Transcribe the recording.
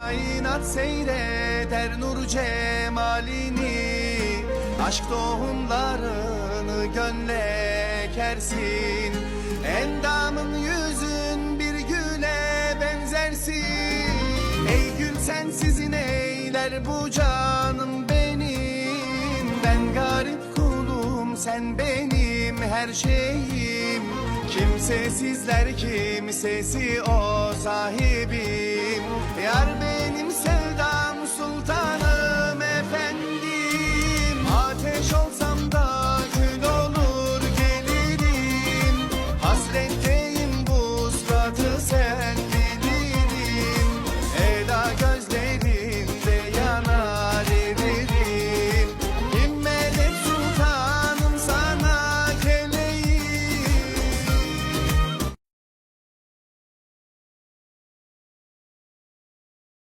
Kainat seyreder nur cemalini Aşk tohumlarını gönle ekersin Endamın yüzün bir güle benzersin. Ey gül sensizin eyler bu canım benim. Ben garip kulum sen benim her şeyim. Kimsesizler kimsesi o sahibim. Yar